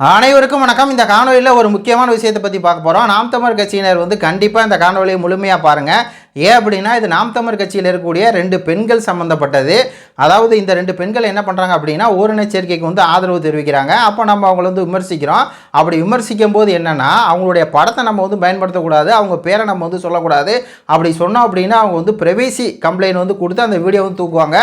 அனைவருக்கும் வணக்கம். இந்த காணொலியில் ஒரு முக்கியமான விஷயத்தை பற்றி பார்க்க போகிறோம் நாம் தமிழ் கட்சியினர் வந்து கண்டிப்பாக இந்த காணொலியை முழுமையாக பாருங்கள் ஏன் அப்படின்னா இது நாம் தமிழ் கட்சியில் இருக்கக்கூடிய ரெண்டு பெண்கள் சம்மந்தப்பட்டது அதாவது இந்த ரெண்டு பெண்கள் என்ன பண்ணுறாங்க அப்படின்னா ஓரினச்சேர்க்கைக்கு வந்து ஆதரவு தெரிவிக்கிறாங்க. அப்போ நம்ம அவங்கள வந்து விமர்சிக்கிறோம். அப்படி விமர்சிக்கும் போது என்னென்னா அவங்களுடைய படத்தை நம்ம வந்து பயன்படுத்தக்கூடாது அவங்க பேரை நம்ம வந்து சொல்லக்கூடாது. அப்படி சொன்னோம் அப்படின்னா அவங்க வந்து பிரவேசி கம்ப்ளைண்ட் வந்து கொடுத்து அந்த வீடியோ வந்து தூக்குவாங்க.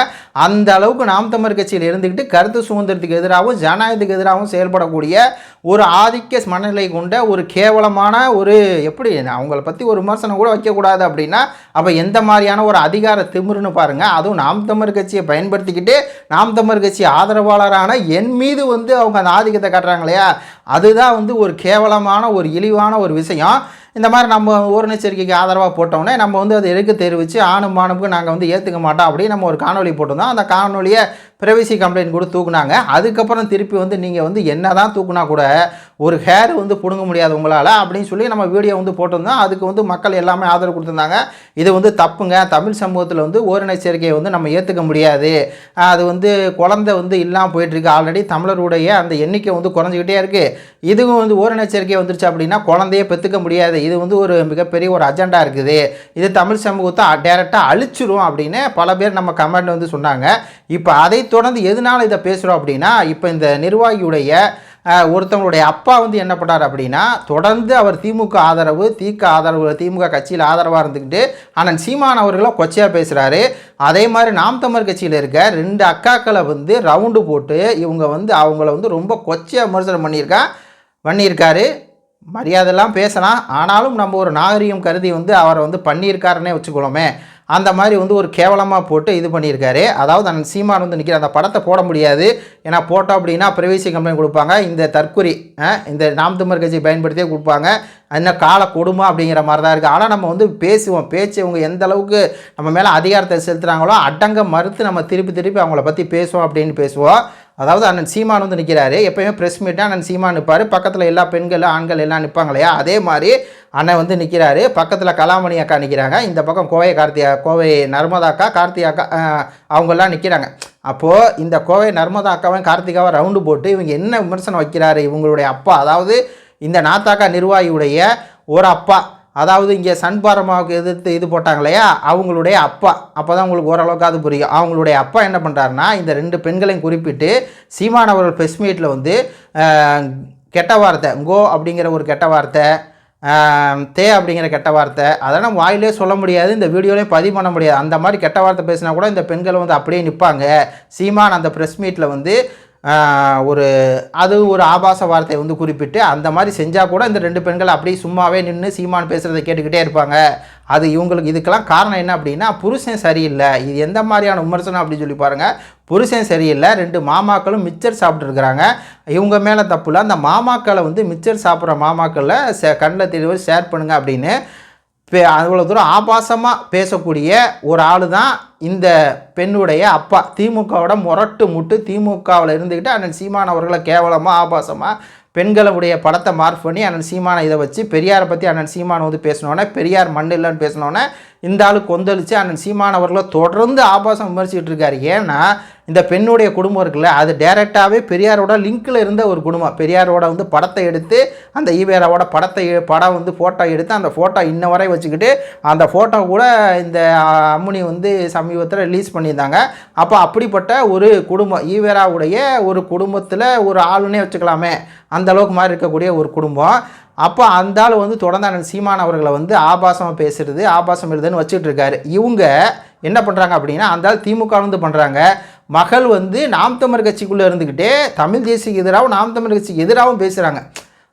அந்த அளவுக்கு நாம் தமிழ் கட்சியில் இருந்துக்கிட்டு கருத்து சுதந்திரத்துக்கு எதிராகவும் ஜனநாயகத்துக்கு எதிராகவும் செயல்படக்கூடிய ஒரு ஆதிக்க மனநிலை கொண்ட ஒரு கேவலமான ஒரு எப்படி அவங்கள பற்றி ஒரு விமர்சனம் கூட வைக்கக்கூடாது அப்படின்னா அப்போ எந்த மாதிரியான ஒரு அதிகார திமிருன்னு பாருங்கள் அதுவும் நாம் தமிழ் கட்சியை பயன்படுத்திக்கிட்டு நாம் தமிழ் கட்சி ஆதரவாளரான என் மீது வந்து அவங்க அந்த ஆதிக்கத்தை காட்டுறாங்க இல்லையா? அதுதான் வந்து ஒரு கேவலமான ஒரு இழிவான ஒரு விஷயம். இந்த மாதிரி நம்ம ஓரணச்சரிக்கைக்கு ஆதரவாக போட்டோன்னே நம்ம வந்து அதை எதுக்கு தெரிவித்து ஆணும் மானுக்கு நாங்கள் வந்து ஏற்றுக்க மாட்டோம் அப்படின்னு நம்ம ஒரு காணொலி போட்டிருந்தோம். அந்த காணொலியை பிரைவசி கம்ப்ளைண்ட் கூட தூக்குனாங்க. அதுக்கப்புறம் திருப்பி வந்து நீங்கள் வந்து என்ன தான் தூக்குனா கூட ஒரு ஹேர் வந்து பிடுங்க முடியாது உங்களால் அப்படின்னு சொல்லி நம்ம வீடியோ வந்து போட்டிருந்தோம். அதுக்கு வந்து மக்கள் எல்லாமே ஆதரவு கொடுத்துருந்தாங்க. இது வந்து தப்புங்க. தமிழ் சமூகத்தில் வந்து ஓரின சேர்க்கையை வந்து நம்ம ஏற்றுக்க முடியாது. அது வந்து குழந்தை வந்து இல்லாமல் போயிட்டுருக்கு. ஆல்ரெடி தமிழருடைய அந்த எண்ணிக்கை வந்து குறைஞ்சிக்கிட்டே இருக்குது இதுவும் வந்து ஓரின சேர்க்கை வந்துருச்சு அப்படின்னா குழந்தையே பெற்றுக்க முடியாது. இது வந்து ஒரு மிகப்பெரிய ஒரு அஜெண்டா இருக்குது. இது தமிழ் சமூகத்தை டேரெக்டாக அழிச்சிரும் அப்படின்னு பல பேர் நம்ம கமெண்ட் வந்து சொன்னாங்க. இப்போ அதை தொடர்ந்து எதனால் இதை பேசுகிறோம் அப்படின்னா இப்போ இந்த நிர்வாகியுடைய ஒருத்தவங்களுடைய அப்பா வந்து என்ன பண்ணார் அப்படின்னா தொடர்ந்து அவர் திமுக ஆதரவு தீக்க ஆதரவு திமுக கட்சியில் ஆதரவாக இருந்துக்கிட்டு அண்ணன் சீமான் அவர்களும் கொச்சையாக பேசுகிறாரு அதே மாதிரி நாம் தமிழ் கட்சியில் இருக்க ரெண்டு அக்காக்களை வந்து ரவுண்டு போட்டு இவங்க வந்து அவங்கள வந்து ரொம்ப கொச்சையாக விமர்சனம் பண்ணியிருக்கா பண்ணியிருக்காரு. மரியாதைலாம் பேசலாம். ஆனாலும் நம்ம ஒரு நாகரிகம் கருதி வந்து அவரை வந்து பண்ணியிருக்காருன்னே வச்சுக்கொள்ளுமே. அந்த மாதிரி வந்து ஒரு கேவலமாக போட்டு இது பண்ணியிருக்காரு. அதாவது அந்த சீமான் வந்து நிற்கிற அந்த படத்தை போட முடியாது. ஏன்னா போட்டோம் அப்படின்னா பிரைவேசி கம்ப்ளைண்ட் கொடுப்பாங்க. இந்த தற்குறி இந்த நாம் தமிழர் கட்சி பயன்படுத்தியே கொடுப்பாங்க. என்ன கால கொடுமை அப்படிங்கிற மாதிரி தான் இருக்குது ஆனால் நம்ம வந்து பேசுவோம். பேச்சு இவங்க எந்த அளவுக்கு நம்ம மேலே அதிகாரத்தை செலுத்துகிறாங்களோ அடங்க மறுத்து நம்ம திருப்பி திருப்பி அவங்கள பற்றி பேசுவோம் அப்படின்னு பேசுவோம். அதாவது அண்ணன் சீமான் வந்து நிற்கிறாரு எப்பயுமே ப்ரெஸ் மீட்டாக அண்ணன் சீமான் நிற்பார் பக்கத்தில் எல்லா பெண்கள் ஆண்கள் எல்லாம் நிற்பாங்க இல்லையா அதே மாதிரி அண்ணன் வந்து நிற்கிறாரு பக்கத்தில் கலாமணி அக்கா நிற்கிறாங்க இந்த பக்கம் கோவை கார்த்திகா கோவை நர்மதா அக்கா கார்த்திகா அக்கா அவங்கெல்லாம் நிற்கிறாங்க அப்போது இந்த கோவை நர்மதா அக்காவும் கார்த்திகாவை ரவுண்டு போட்டு இவங்க என்ன விமர்சனம் வைக்கிறாரு? இவங்களுடைய அப்பா அதாவது இந்த நாத்தாக்கா நிர்வாகியுடைய ஒரு அப்பா. அதாவது இங்கே சண்பாரமாவுக்கு எதிர்த்து இது போட்டாங்க இல்லையா? அவங்களுடைய அப்பா. அப்போ தான் உங்களுக்கு ஓரளவுக்கு அது புரியும். அவங்களுடைய அப்பா என்ன பண்ணுறாருன்னா இந்த ரெண்டு பெண்களையும் குறிப்பிட்டு சீமான் அவர்கள் ப்ரெஸ் மீட்டில் வந்து கெட்ட வார்த்தை கோ அப்படிங்கிற ஒரு கெட்ட வார்த்தை தே அப்படிங்கிற கெட்ட வார்த்தை அதெல்லாம் நம்ம வாயிலே சொல்ல முடியாது இந்த வீடியோலையும் பதிவு பண்ண முடியாது. அந்த மாதிரி கெட்ட வார்த்தை பேசினா கூட இந்த பெண்கள் வந்து அப்படியே நிற்பாங்க சீமான் அந்த ப்ரெஸ் மீட்டில் வந்து ஒரு அது ஒரு ஆபாச வார்த்தை வந்து குறிப்பிட்டு அந்த மாதிரி செஞ்சால் கூட இந்த ரெண்டு பெண்கள் அப்படியே சும்மாவே நின்று சீமான் பேசுகிறத கேட்டுக்கிட்டே இருப்பாங்க. அது இவங்களுக்கு இதுக்கெல்லாம் காரணம் என்ன அப்படின்னா புருஷன் சரியில்லை. இது எந்த மாதிரியான விமர்சனம் அப்படின்னு சொல்லி பாருங்கள் புருஷன் சரியில்லை ரெண்டு மாமாக்களும் மிச்சர் சாப்பிட்ருக்குறாங்க இவங்க மேலே தப்பு இல்லை. அந்த மாமாக்களை வந்து மிச்சர் சாப்பிட்ற மாமாக்களை சே கண்ணில் தெளிவாக ஷேர் பண்ணுங்கள் அப்படின்னு பே அவ்வளோ தூரம் ஆபாசமாக பேசக்கூடிய ஒரு ஆள் தான் இந்த பெண்ணுடைய அப்பா. திமுகவோட முரட்டு முட்டு திமுகவில் இருந்துக்கிட்டு அண்ணன் சீமான் அவர்களை கேவலமாக ஆபாசமாக பெண்களுடைய படத்தை மார்க் பண்ணி அண்ணன் சீமானை இதை வச்சு பெரியாரை பற்றி அண்ணன் சீமான் வந்து பேசினோன்னே பெரியார் மண் இல்லைன்னு பேசினோன்னே இந்த ஆள் கொந்தளித்து அண்ணன் சீமான் அவர்களை தொடர்ந்து ஆபாசம் விமர்சிச்சுட்டு இருக்காரு. ஏன்னா இந்த பெண்ணுடைய குடும்பம் இருக்குல்ல அது டைரெக்டாகவே பெரியாரோட லிங்கில் இருந்த ஒரு குடும்பம். பெரியாரோட வந்து படத்தை எடுத்து அந்த ஈவேராவோட படத்தை படம் வந்து ஃபோட்டோ எடுத்து அந்த ஃபோட்டோ இன்ன வரை வச்சுக்கிட்டு அந்த ஃபோட்டோ கூட இந்த அம்முனி வந்து சமீபத்தில் ரிலீஸ் பண்ணியிருந்தாங்க. அப்போ அப்படிப்பட்ட ஒரு குடும்பம் ஈவேராவுடைய ஒரு குடும்பத்தில் ஒரு ஆளுன்னே வச்சுக்கலாமே. அந்த அளவுக்கு மாதிரி இருக்கக்கூடிய ஒரு குடும்பம். அப்போ அந்த ஆள் வந்து தொடர்ந்து அண்ணன் சீமான் அவர்களை வந்து ஆபாசமாக பேசுறது ஆபாசம் எழுதுன்னு வச்சுட்டு இருக்காரு இவங்க என்ன பண்ணுறாங்க அப்படின்னா அந்த ஆள் திமுக வந்து பண்ணுறாங்க மகள் வந்து நாம் தமிழர் கட்சிக்குள்ளே இருந்துக்கிட்டே தமிழ் தேசியக்கு எதிராகவும் நாம் தமிழர் கட்சிக்கு எதிராகவும் பேசுகிறாங்க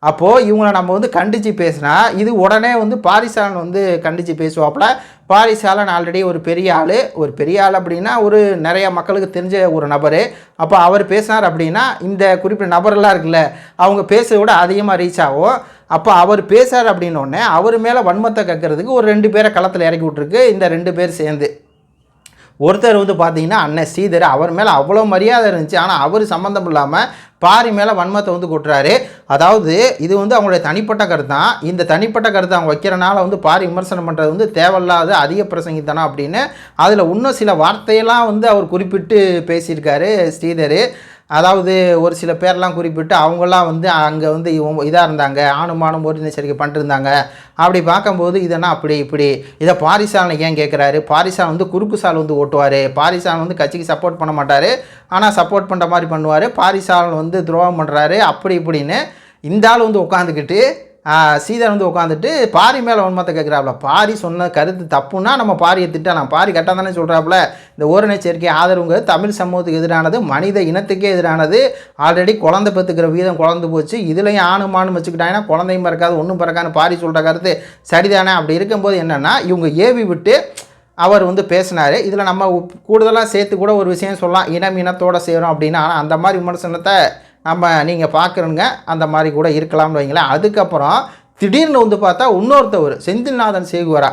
அப்போது இவங்களை நம்ம வந்து கண்டித்து பேசினா இது உடனே வந்து பாரிசாலன் வந்து கண்டித்து பேசுவாப்புல. பாரிசாலன் ஆல்ரெடி ஒரு பெரிய ஆள். ஒரு பெரிய ஆள் அப்படின்னா ஒரு நிறைய மக்களுக்கு தெரிஞ்ச ஒரு நபர். அப்போ அவர் பேசினார் அப்படின்னா இந்த குறிப்பிட்ட நபரெல்லாம் இருக்குல்ல அவங்க பேசுறத விட அதிகமாக ரீச் ஆகும். அப்போ அவர் பேசுறார் அப்படின்னோடனே அவர் மேலே வன்மத்தை கக்கிறதுக்கு ஒரு ரெண்டு பேரை களத்தில் இறக்கி விட்ருக்கு இந்த ரெண்டு பேர் சேர்ந்து. ஒருத்தர் வந்து பார்த்தீங்கன்னா அண்ணன் ஸ்ரீதர் அவர் மேலே அவ்வளோ மரியாதை இருந்துச்சு. ஆனால் அவர் சம்மந்தம் இல்லாமல் பாரி மேலே வன்மத்தை வந்து கொட்டுறாரு. அதாவது இது வந்து அவங்களுடைய தனிப்பட்ட கருத்து? தான் இந்த தனிப்பட்ட கருத்தை அவங்க வைக்கிறனால வந்து பாரி விமர்சனம் பண்ணுறது வந்து தேவையில்லாத அதிக பிரசங்கித்தனம் அப்படின்னு அதில் இன்னும் சில வார்த்தையெல்லாம் வந்து அவர் குறிப்பிட்டு பேசியிருக்காரு ஸ்ரீதர். அதாவது ஒரு சில பேர்லாம் குறிப்பிட்டு அவங்களாம் வந்து அங்கே வந்து இதாக இருந்தாங்க ஆணுமானும் ஒருங்கிணைச்சரிக்கை பண்ணிட்டு இருந்தாங்க அப்படி பார்க்கும்போது இதெல்லாம் அப்படி இப்படி? இதை பாரிசாலனை ஏன் கேட்குறாரு பாரிசான் வந்து குறுக்கு சால் வந்து ஓட்டுவார். பாரிசான் வந்து கட்சிக்கு சப்போர்ட் பண்ண மாட்டார். ஆனால் சப்போர்ட் பண்ணுற மாதிரி பண்ணுவார். பாரிசாலன் வந்து துரோகம் பண்ணுறாரு அப்படி இப்படின்னு இந்த ஆள் வந்து உட்காந்துக்கிட்டு சீதா வந்து உட்காந்துட்டு பாரி மேலே உண்மத்தை கேட்குறாப்புல பாரி சொன்ன கருத்து தப்புன்னா நம்ம பாரியை திட்டலாம். பாரி கரெக்டாக தானே சொல்கிறாப்புல இந்த ஓரணை சேர்க்கை ஆதரவுங்கிறது தமிழ் சமூகத்துக்கு எதிரானது மனித இனத்துக்கே எதிரானது. ஆல்ரெடி குழந்தை பெற்றுக்கிற வீதம் குழந்து போச்சு. இதுலேயும் ஆணுமானு வச்சுக்கிட்டாங்கன்னா குழந்தையும் பிறக்காது ஒன்றும் பிறக்கான்னு பாரி சொல்கிற கருத்து சரிதானே? அப்படி இருக்கும்போது என்னென்னா இவங்க ஏவி விட்டு அவர் வந்து பேசினார். இதில் நம்ம கூடுதலாக சேர்த்து கூட ஒரு விஷயம் சொல்லலாம். இனம் இனத்தோடு சேரும் அப்படின்னா. ஆனால் அந்த மாதிரி விமர்சனத்தை நம்ம நீங்கள் பார்க்குறோங்க அந்த மாதிரி கூட இருக்கலாம்னு வைங்களேன். அதுக்கப்புறம் திடீர்னு வந்து பார்த்தா இன்னொருத்தவர் செந்தில்நாதன் சேகுவரா.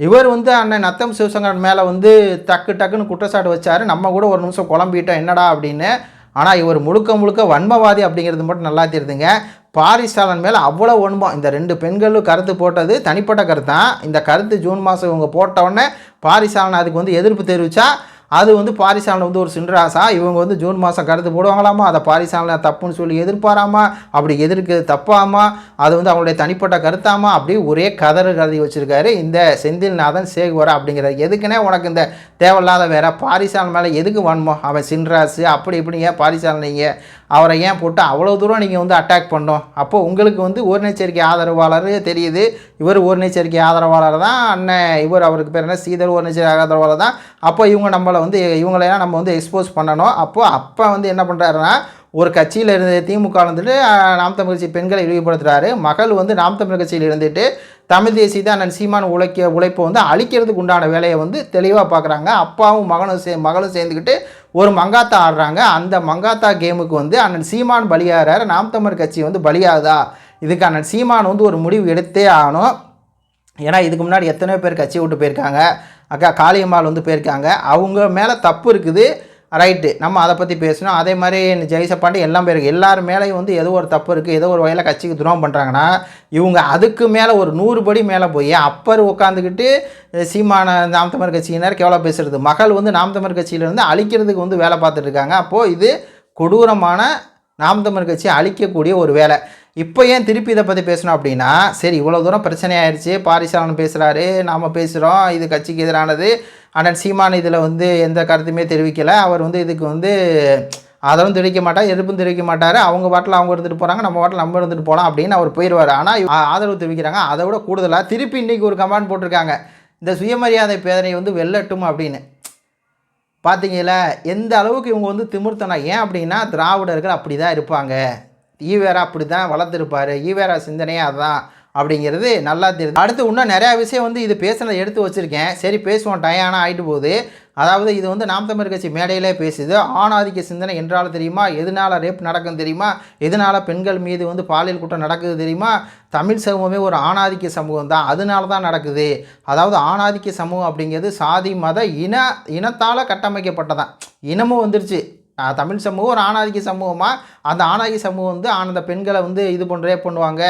இவர் வந்து அண்ணன் நத்தம் சிவசங்கரன் மேலே வந்து டக்கு டக்குன்னு குற்றச்சாட்டு வச்சார். நம்ம கூட ஒரு நிமிஷம் குழம்பிட்டோம் என்னடா அப்படின்னு. ஆனால் இவர் முழுக்க முழுக்க வன்மவாதி அப்படிங்கிறது மட்டும் நல்லா தெரியுதுங்க. பாரிசாலன் மேலே அவ்வளோ ஒன்பம் இந்த ரெண்டு பெண்களும் கருத்து போட்டது தனிப்பட்ட கருத்தான் இந்த கருத்து ஜூன் மாதம் இவங்க போட்டவுடனே பாரிஸ்டாலன் அதுக்கு வந்து எதிர்ப்பு தெரிவித்தா அது வந்து பாரிசாலன் வந்து ஒரு சின்ராசா இவங்க வந்து ஜூன் மாதம் கருத்து போடுவாங்களாமா? அதை பாரிசாலனை தப்புன்னு சொல்லி எதிர்பாராமா அப்படி எதிர்க்கு தப்பாமா? அது வந்து அவங்களுடைய தனிப்பட்ட கருத்தாமா? அப்படி ஒரே கதறு கருதி வச்சுருக்காரு இந்த செந்தில்நாதன் சேகுவரா அப்படிங்கிறது எதுக்குன்னே உனக்கு இந்த தேவையில்லாத வேற? பாரிசாலன் மேலே எதுக்கு வன்மோ அவன் சின்ராசு அப்படி இப்படி ஏன் நீங்கள் அவரை ஏன் போட்டு அவ்வளோ தூரம் நீங்கள் வந்து அட்டாக் பண்ணோம்? அப்போது உங்களுக்கு வந்து ஒருநெச்சரிக்கை ஆதரவாளர் தெரியுது. இவர் ஒருநெச்சரிக்கை ஆதரவாளர் தான். அண்ணன் இவர் அவருக்கு பேர் என்ன? சீதர் ஒருநெச்சரிக்கை ஆதரவாளர் தான். அப்போ இவங்க நம்மளை வந்து இவங்களெல்லாம் நம்ம வந்து எக்ஸ்போஸ் பண்ணணும். அப்போது அப்போ வந்து என்ன பண்ணுறாருன்னா ஒரு கட்சியில் இருந்து திமுக இருந்துட்டு நாம் தமிழ் கட்சி பெண்களை இழிவுபடுத்துகிறாரு மகள் வந்து நாம் தமிழ் கட்சியில் இருந்துட்டு தமிழ் தேசியத்தை அண்ணன் சீமான் உழைக்க உழைப்பை வந்து அழிக்கிறதுக்கு உண்டான வேலையை வந்து தெளிவாக பார்க்குறாங்க அப்பாவும் மகனும் சே மகளும் சேர்ந்துக்கிட்டு ஒரு மங்காத்தா ஆடுறாங்க. அந்த மங்காத்தா கேமுக்கு வந்து அண்ணன் சீமான் பலியாகிறாரு நாம் தமிழ் கட்சி வந்து பலியாகுதா? இதுக்கு அண்ணன் சீமான் வந்து ஒரு முடிவு எடுத்தே ஆகணும். ஏன்னா இதுக்கு முன்னாடி எத்தனையோ பேர் கட்சி விட்டு போயிருக்காங்க. அக்கா காளியம்மாள் வந்து போயிருக்காங்க. அவங்க மேலே தப்பு இருக்குது. ரைட்டு நம்ம அதை பற்றி பேசணும் அதே மாதிரி ஜெய்சப்பாண்டி எல்லாம் பேருக்கு எல்லார் மேலேயும் வந்து ஏதோ ஒரு தப்பு இருக்குது ஏதோ ஒரு வகையில் கட்சிக்கு துரோகம் பண்ணுறாங்கன்னா இவங்க அதுக்கு மேலே ஒரு நூறு படி மேலே போய் அப்பர் உட்காந்துக்கிட்டு சீமான நாம் தமிழ் கட்சியினர் கேவலா பேசுகிறது மகள் வந்து நாம் தமிழ் கட்சியிலேருந்து அழிக்கிறதுக்கு வந்து வேலை பார்த்துட்ருக்காங்க அப்போது இது கொடூரமான நாம் தமிழ் கட்சி அழிக்கக்கூடிய ஒரு வேலை. இப்போ ஏன் திருப்பி இதை பற்றி பேசணும் அப்படின்னா சரி இவ்வளோ தூரம் பிரச்சனை ஆயிடுச்சு பாரிசாலன் பேசுகிறாரு நாம் பேசுகிறோம் இது கட்சிக்கு எதிரானது. அண்ணன் சீமான் இதில் வந்து எந்த கருத்துமே தெரிவிக்கலை. அவர் வந்து இதுக்கு வந்து அதெல்லாம் தெரிவிக்க மாட்டார் எதிர்ப்பும் தெரிவிக்க மாட்டார். அவங்க பாட்டில் அவங்க இருந்துட்டு போகிறாங்க நம்ம பாட்டில் நம்ம இருந்துட்டு போகலாம் அப்படின்னு அவர் போயிடுவார். ஆனால் ஆதரவு தெரிவிக்கிறாங்க. அதை விட கூடுதலாக திருப்பி இன்றைக்கி ஒரு கமெண்ட் போட்டிருக்காங்க. இந்த சுயமரியாதை பேதனை வந்து வெல்லட்டும் அப்படின்னு. பார்த்தீங்களா எந்த அளவுக்கு இவங்க வந்து திமிர்த்தனா ஏன் அப்படின்னா திராவிடர்கள் அப்படி தான் இருப்பாங்க. ஈவேரா அப்படி தான் வளர்த்துருப்பார். ஈவேரா சிந்தனையே அதுதான் அப்படிங்கிறது நல்லா தெரியுது. அடுத்து இன்னும் நிறையா விஷயம் வந்து இது பேசுனதை எடுத்து வச்சுருக்கேன். சரி பேசுவோம். டயானா ஆகிட்டு போகுது. அதாவது இது வந்து நாம் தமிழ் கட்சி மேடையிலே பேசுது. ஆணாதிக்க சிந்தனை என்றால் தெரியுமா? எதனால் ரேப் நடக்கும் தெரியுமா? எதனால் பெண்கள் மீது வந்து பாலியல் குற்றம் நடக்குது தெரியுமா? தமிழ் சமூகமே ஒரு ஆணாதிக்க சமூகம் தான். அதனால தான் நடக்குது. அதாவது ஆணாதிக்க சமூகம் அப்படிங்கிறது சாதி மத இன இனத்தால் கட்டமைக்கப்பட்டதான். இனமும் வந்துருச்சு. தமிழ் சமூகம் ஒரு ஆணாதிக்க சமூகமாக அந்த ஆணாதிக்க சமூகம் வந்து ஆனந்த பெண்களை வந்து இது பண்ணுறே பண்ணுவாங்க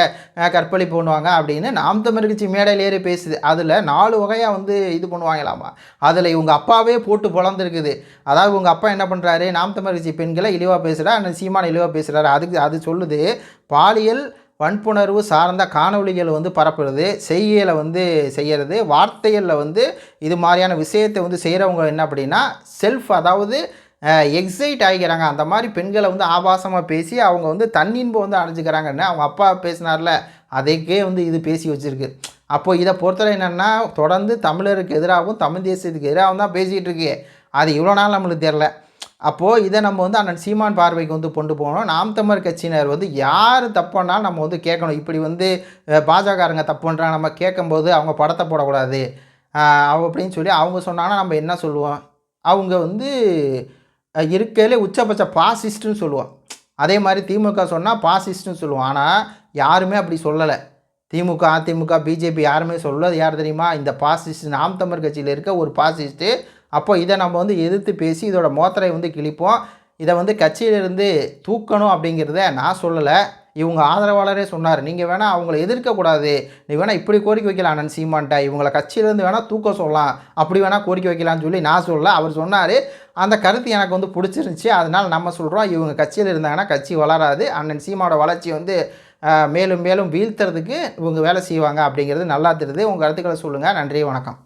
கற்பழிப்பு பண்ணுவாங்க அப்படின்னு நாம் தமிழ் கட்சி மேடையில் ஏறி பேசுது. அதில் நாலு வகையாக வந்து இது பண்ணுவாங்களாமா? அதில் இவங்க அப்பாவே போட்டு பொழந்துருக்குது. அதாவது உங்கள் அப்பா என்ன பண்ணுறாரு நாம் தமிழ் கட்சி பெண்களை இழிவாக பேசுகிறா அந்த சீமான இழிவாக பேசுகிறாரு அதுக்கு அது சொல்லுது பாலியல் வன்புணர்வு சார்ந்த காணொலிகள் வந்து பரப்புறது செய்யலை வந்து செய்கிறது வார்த்தைகளில் வந்து இது மாதிரியான விஷயத்தை வந்து செய்கிறவங்க என்ன அப்படின்னா செல்ஃப் அதாவது எக்ஸைட் ஆகிக்கிறாங்க அந்த மாதிரி பெண்களை வந்து ஆபாசமாக பேசி அவங்க வந்து தன்னின்பு வந்து அடைஞ்சிக்கிறாங்கன்னு அவங்க அப்பா பேசினார்ல அதைக்கே வந்து இது பேசி வச்சுருக்கு. அப்போது இதை பொறுத்தவரை என்னென்னா தொடர்ந்து தமிழருக்கு எதிராகவும் தமிழ் தேசியத்துக்கு எதிராகவும் தான் பேசிகிட்டு இருக்கு. அது இவ்வளோ நாள் நம்மளுக்கு தெரில அப்போது இதை நம்ம வந்து அண்ணன் சீமான் பார்வைக்கு வந்து கொண்டு போகணும். நாம் தமிழர் கட்சியினர் வந்து யார் தப்புனாலும் நம்ம வந்து கேட்கணும். இப்படி வந்து பாஜகாரங்க தப்புன்றாங்க நம்ம கேட்கும்போது அவங்க படத்தை போடக்கூடாது. அப்படின்னு சொல்லி அவங்க சொன்னாங்கன்னா நம்ம என்ன சொல்லுவோம்? அவங்க வந்து இருக்கையிலே உச்சபட்ச பாசிஸ்ட்டுன்னு சொல்லுவோம் அதே மாதிரி திமுக சொன்னால் பாசிஸ்ட்டுன்னு சொல்லுவோம் ஆனால் யாருமே அப்படி சொல்லலை. திமுக அதிமுக பிஜேபி யாருமே சொல்லது யார் தெரியுமா? இந்த பாசிஸ்ட் நாம் தமிழ் கட்சியில் இருக்க ஒரு பாசிஸ்ட்டு. அப்போ இதை நம்ம வந்து எதிர்த்து பேசி இதோட மோத்தரை வந்து கிழிப்போம். இதை வந்து கட்சியிலிருந்து தூக்கணும் அப்படிங்கிறத நான் சொல்லலை. இவங்க ஆதரவாளரே சொன்னார். நீங்கள் வேணால் அவங்கள எதிர்க்கக்கூடாது நீ வேணால் இப்படி கோரிக்கை வைக்கலாம் அண்ணன் சீமான்ட்ட. இவங்கள கட்சியிலேருந்து வேணால் தூக்க சொல்லலாம். அப்படி வேணால் கோரிக்கை வைக்கலாம்னு சொல்லி நான் சொல்ல அவர் சொன்னார். அந்த கருத்து எனக்கு வந்து பிடிச்சிருந்துச்சி. அதனால் நம்ம சொல்கிறோம் இவங்க கட்சியில் இருந்தாங்கன்னா கட்சி வளராது. அண்ணன் சீமாவோட வளர்ச்சி வந்து மேலும் மேலும் வீழ்த்துறதுக்கு இவங்க வேலை செய்வாங்க அப்படிங்கிறது நல்லா தெரியுது. உங்கள் கருத்துக்களை சொல்லுங்கள் நன்றி வணக்கம்.